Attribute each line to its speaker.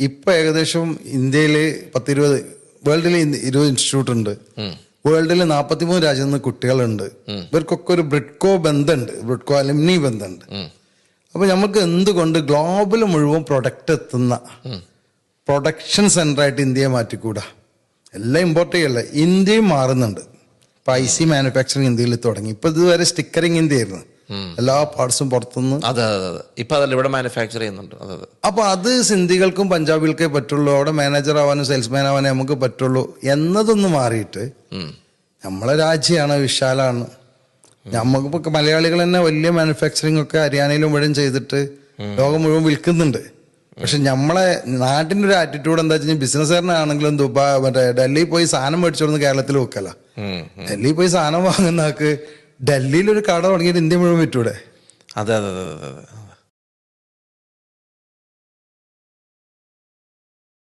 Speaker 1: ഇപ്പൊ ഏകദേശം ഇന്ത്യയിൽ പത്തിരുപത് വേൾഡിൽ ഇരുപത് ഇൻസ്റ്റിറ്റ്യൂട്ട് ഉണ്ട് വേൾഡിൽ നാൽപ്പത്തിമൂന്ന് രാജ്യത്ത് നിന്ന് കുട്ടികളുണ്ട്. ഇവർക്കൊക്കെ ഒരു ബ്രിഡ്കോ ബന്ധമുണ്ട്. ബ്രിഡ്കോ അലുമിനി ബന്ധമുണ്ട്. അപ്പൊ നമുക്ക് എന്തുകൊണ്ട് ഗ്ലോബൽ മുഴുവൻ പ്രൊഡക്റ്റ് എത്തുന്ന പ്രൊഡക്ഷൻ സെന്റർ ആയിട്ട് ഇന്ത്യയെ മാറ്റിക്കൂടാ? എല്ലാം ഇമ്പോർട്ട് ചെയ്യല്ല? ഇന്ത്യയും മാറുന്നുണ്ട്. ഇപ്പൊ ഐ സി മാനുഫാക്ചറിങ് ഇന്ത്യയിൽ തുടങ്ങി. ഇപ്പൊ ഇതുവരെ സ്റ്റിക്കറിങ് ഇന്ത്യ ആയിരുന്നു എല്ലാ പാർട്സും പുറത്തുനിന്ന്.
Speaker 2: അതെ അതെ അതെ. ഇപ്പൊ അതല്ല ഇവിടെ മാനുഫാക്ചർ ചെയ്യുന്നുണ്ട്. അതെ അതെ.
Speaker 1: അപ്പൊ അത് സിന്ധികൾക്കും പഞ്ചാബികൾക്കേ പറ്റുള്ളൂ. അവിടെ മാനേജർ ആവാനും സെയിൽസ്മാൻ ആവാനും നമുക്ക് പറ്റുള്ളൂ. എന്നതൊന്ന് മാറിയിട്ട്. നമ്മളെ രാജ്യമാണ് വിശാലാണ്. നമുക്കിപ്പോ മലയാളികൾ തന്നെ വലിയ മാനുഫാക്ചറിങ് ഒക്കെ ഹരിയാനയിലും മുഴുവൻ ചെയ്തിട്ട് ലോകം മുഴുവൻ വിൽക്കുന്നുണ്ട്. പക്ഷെ നമ്മളെ നാട്ടിന്റെ ഒരു ആറ്റിറ്റ്യൂഡ് എന്താ വെച്ചാൽ ബിസിനസ്സുകാരനാണെങ്കിലും ദുബായ് മറ്റേ ഡൽഹിയിൽ പോയി സാധനം മേടിച്ചോടുന്ന് കേരളത്തിൽ വെക്കല. ഡൽഹിയിൽ പോയി സാധനം വാങ്ങുന്ന ആൾക്ക് ഡൽഹിയിൽ ഒരു കട തുടങ്ങിയിട്ട് ഇന്ത്യ മുഴുവൻ വിറ്റൂടെ?
Speaker 2: അതെ അതെ അതെ അതെ.